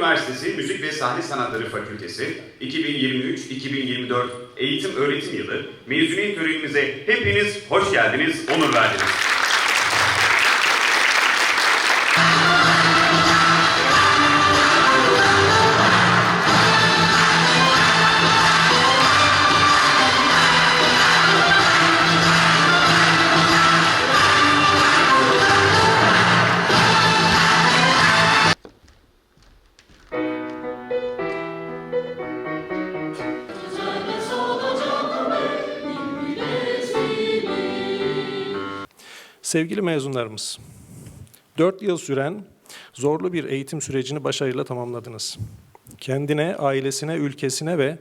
Üniversitesi Müzik ve Sahne Sanatları Fakültesi 2023-2024 eğitim öğretim yılı mezuniyet törenimize hepiniz hoş geldiniz, onur verdiniz. Sevgili mezunlarımız, 4 yıl süren zorlu bir eğitim sürecini başarıyla tamamladınız. Kendine, ailesine, ülkesine ve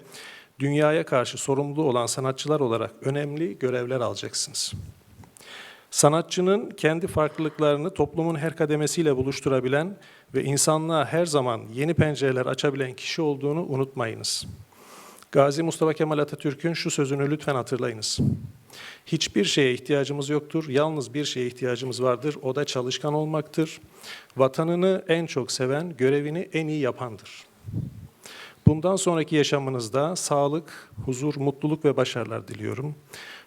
dünyaya karşı sorumlu olan sanatçılar olarak önemli görevler alacaksınız. Sanatçının kendi farklılıklarını toplumun her kademesiyle buluşturabilen ve insanlığa her zaman yeni pencereler açabilen kişi olduğunu unutmayınız. Gazi Mustafa Kemal Atatürk'ün şu sözünü lütfen hatırlayınız. Hiçbir şeye ihtiyacımız yoktur, yalnız bir şeye ihtiyacımız vardır, o da çalışkan olmaktır. Vatanını en çok seven, görevini en iyi yapandır. Bundan sonraki yaşamınızda sağlık, huzur, mutluluk ve başarılar diliyorum.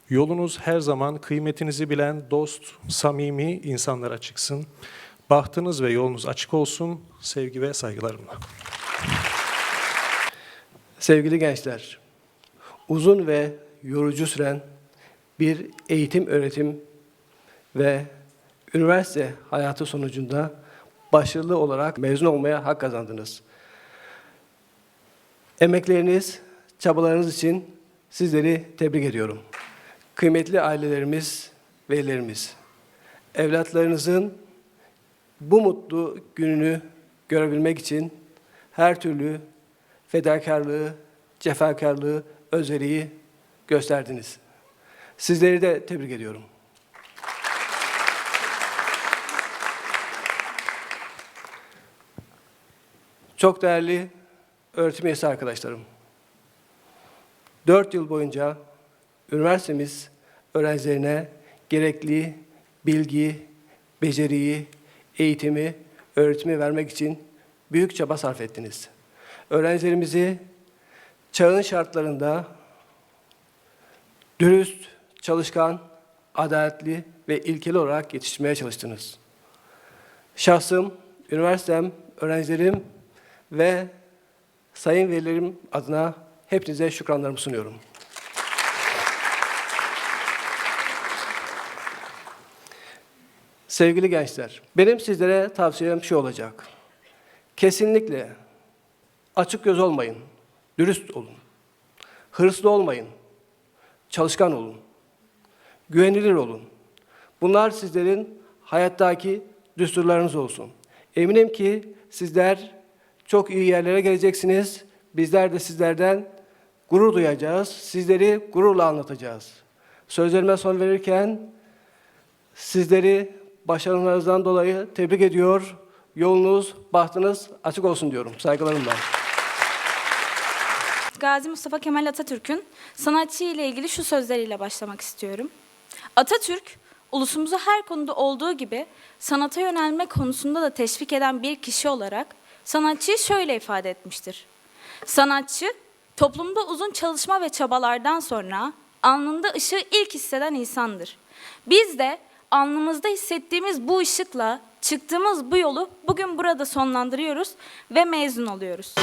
Yolunuz her zaman kıymetinizi bilen dost, samimi insanlara çıksın. Bahtınız ve yolunuz açık olsun. Sevgi ve saygılarımla. Sevgili gençler, uzun ve yorucu süren bir eğitim, öğretim ve üniversite hayatı sonucunda başarılı olarak mezun olmaya hak kazandınız. Emekleriniz, çabalarınız için sizleri tebrik ediyorum. Kıymetli ailelerimiz, velilerimiz, evlatlarınızın bu mutlu gününü görebilmek için her türlü fedakarlığı, cefakarlığı, özveriyi gösterdiniz. Sizleri de tebrik ediyorum. Çok değerli öğretim üyesi arkadaşlarım. Dört yıl boyunca üniversitemiz öğrencilerine gerekli bilgi, beceriyi, eğitimi, öğretimi vermek için büyük çaba sarf ettiniz. Öğrencilerimizi çağın şartlarında dürüst, çalışkan, adaletli ve ilkeli olarak yetiştirmeye çalıştınız. Şahsım, üniversitem, öğrencilerim ve sayın velilerim adına hepinize şükranlarımı sunuyorum. Sevgili gençler, benim sizlere tavsiyem şu olacak. Kesinlikle açık göz olmayın, dürüst olun. Hırslı olmayın, çalışkan olun. Güvenilir olun. Bunlar sizlerin hayattaki düsturlarınız olsun. Eminim ki sizler çok iyi yerlere geleceksiniz. Bizler de sizlerden gurur duyacağız. Sizleri gururla anlatacağız. Sözlerime son verirken sizleri başarılarınızdan dolayı tebrik ediyor. Yolunuz, bahtınız açık olsun diyorum. Saygılarımla. Gazi Mustafa Kemal Atatürk'ün sanatçı ile ilgili şu sözleriyle başlamak istiyorum. Atatürk, ulusumuzu her konuda olduğu gibi sanata yönelme konusunda da teşvik eden bir kişi olarak sanatçıyı şöyle ifade etmiştir. Sanatçı, toplumda uzun çalışma ve çabalardan sonra alnında ışığı ilk hisseden insandır. Biz de alnımızda hissettiğimiz bu ışıkla çıktığımız bu yolu bugün burada sonlandırıyoruz ve mezun oluyoruz.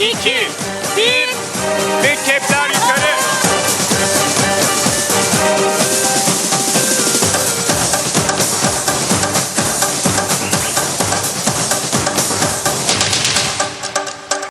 2